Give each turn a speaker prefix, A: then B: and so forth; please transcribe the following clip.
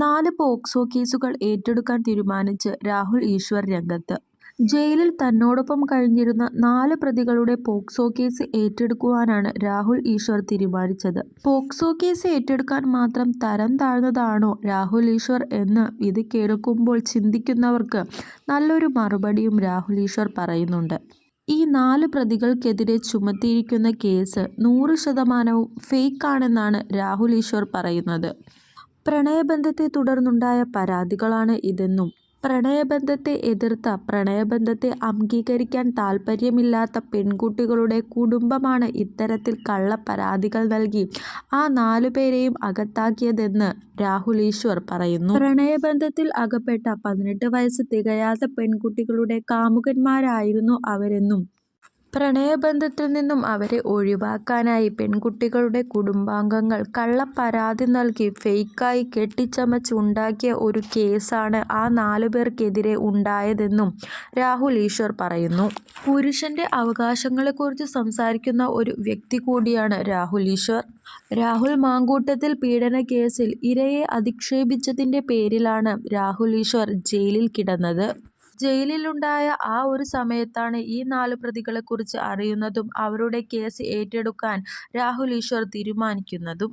A: നാല് പോക്സോ കേസുകൾ ഏറ്റെടുക്കാൻ തീരുമാനിച്ച് രാഹുൽ ഈശ്വർ രംഗത്ത്. ജയിലിൽ തന്നോടൊപ്പം കഴിഞ്ഞിരുന്ന നാല് പ്രതികളുടെ പോക്സോ കേസ് ഏറ്റെടുക്കുവാനാണ് രാഹുൽ ഈശ്വർ തീരുമാനിച്ചത്. പോക്സോ കേസ് ഏറ്റെടുക്കാൻ മാത്രം തരം താഴ്ന്നതാണോ രാഹുൽ ഈശ്വർ എന്ന് ഇത് കേൾക്കുമ്പോൾ ചിന്തിക്കുന്നവർക്ക് നല്ലൊരു മറുപടിയും രാഹുൽ ഈശ്വർ പറയുന്നുണ്ട്. ഈ നാല് പ്രതികൾക്കെതിരെ ചുമത്തിയിരിക്കുന്ന കേസ് നൂറ് ശതമാനവും ഫേക്കാണെന്നാണ് രാഹുൽ ഈശ്വർ പറയുന്നത്. പ്രണയബന്ധത്തെ തുടർന്നുണ്ടായ പരാതികളാണ് ഇതെന്നും പ്രണയബന്ധത്തെ എതിർത്ത, പ്രണയബന്ധത്തെ അംഗീകരിക്കാൻ താല്പര്യമില്ലാത്ത പെൺകുട്ടികളുടെ കുടുംബമാണ് ഇത്തരത്തിൽ കള്ളപ്പരാതികൾ നൽകി ആ നാലുപേരെയും അകത്താക്കിയതെന്ന് രാഹുൽ ഈശ്വർ പറയുന്നു. പ്രണയബന്ധത്തിൽ അകപ്പെട്ട പതിനെട്ട് വയസ്സ് തികയാത്ത പെൺകുട്ടികളുടെ കാമുകന്മാരായിരുന്നു അവരെന്നും പ്രണയബന്ധത്തിൽ നിന്നും അവരെ ഒഴിവാക്കാനായി പെൺകുട്ടികളുടെ കുടുംബാംഗങ്ങൾ കള്ളപ്പരാതി നൽകി ഫെയ്ക്കായി കെട്ടിച്ചമച്ചുണ്ടാക്കിയ ഒരു കേസാണ് ആ നാലു പേർക്കെതിരെ ഉണ്ടായതെന്നും രാഹുൽ ഈശ്വർ പറയുന്നു. പുരുഷന്റെ അവകാശങ്ങളെക്കുറിച്ച് സംസാരിക്കുന്ന ഒരു വ്യക്തി കൂടിയാണ് രാഹുൽ ഈശ്വർ. രാഹുൽ മാങ്കൂട്ടത്തിൽ പീഡന കേസിൽ ഇരയെ അധിക്ഷേപിച്ചതിന്റെ പേരിലാണ് രാഹുൽ ഈശ്വർ ജയിലിൽ കിടന്നത്. ജയിലിലുണ്ടായ ആ ഒരു സമയത്താണ് ഈ നാല് പ്രതികളെക്കുറിച്ച് അറിയുന്നതും അവരുടെ കേസ് ഏറ്റെടുക്കാൻ രാഹുൽ ഈശ്വർ തീരുമാനിക്കുന്നതും.